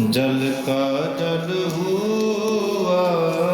ਜਲ ਕਾ ਜਲ ਹੁਆ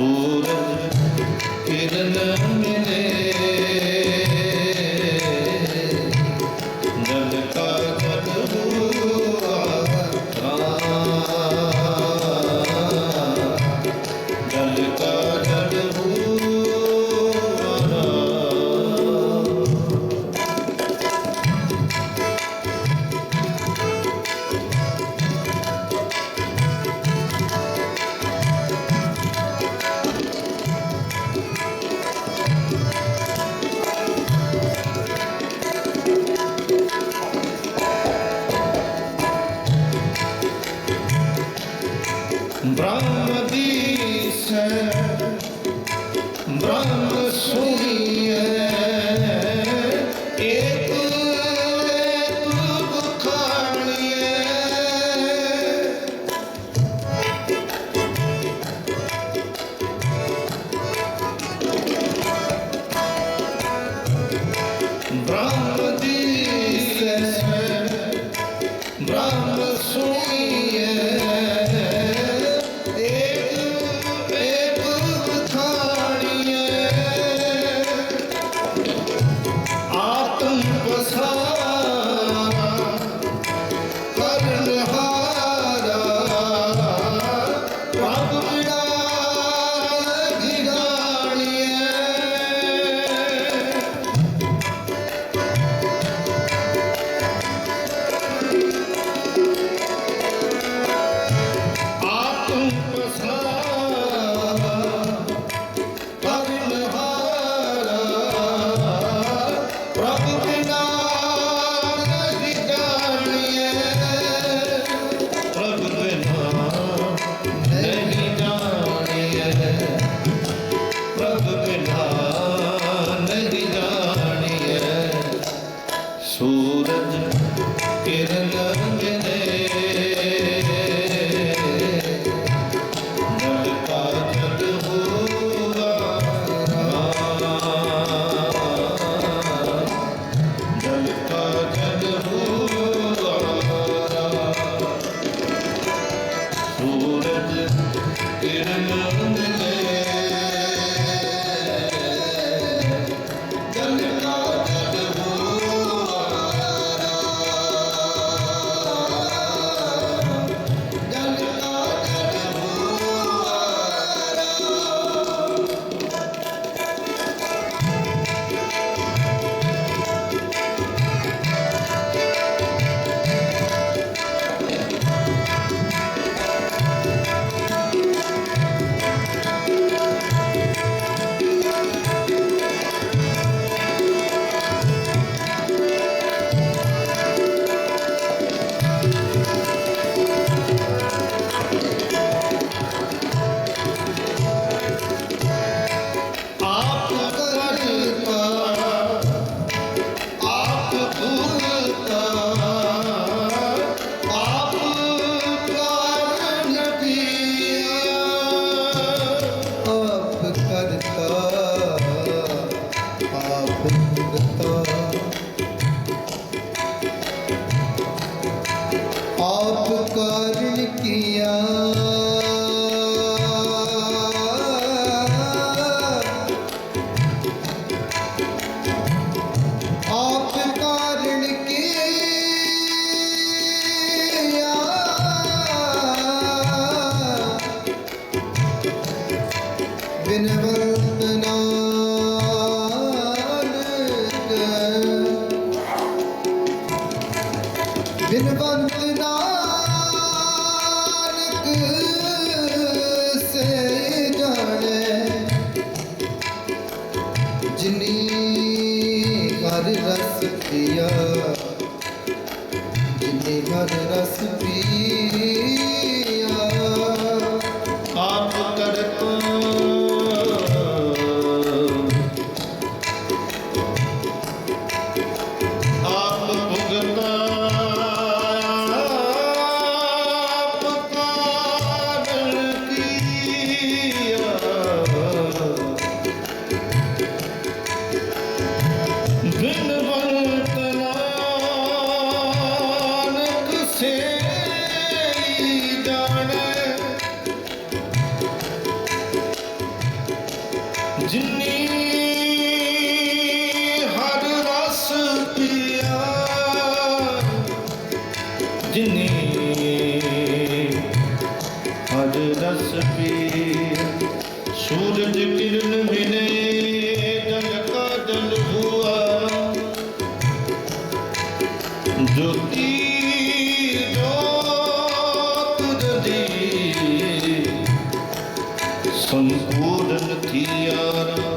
ਸੂਰਜ ਕਿਰਨ ਮਿਲੇ Vietnam ਜਿਨੀ ਹਰ ਰਸ ਪਿਆ, ਜਿਨੀ ਹਰ ਰਸ ਪਿਆ। ਸੂਰਜ ਕਿਰਨ ਬਿਨੇ ਦਲ ਕਾਦਲ ਹੁਆ ਜੋਤੀ ਜੋਤ ਦੀ ਸੰਪੂਰਨ Radhi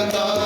जगता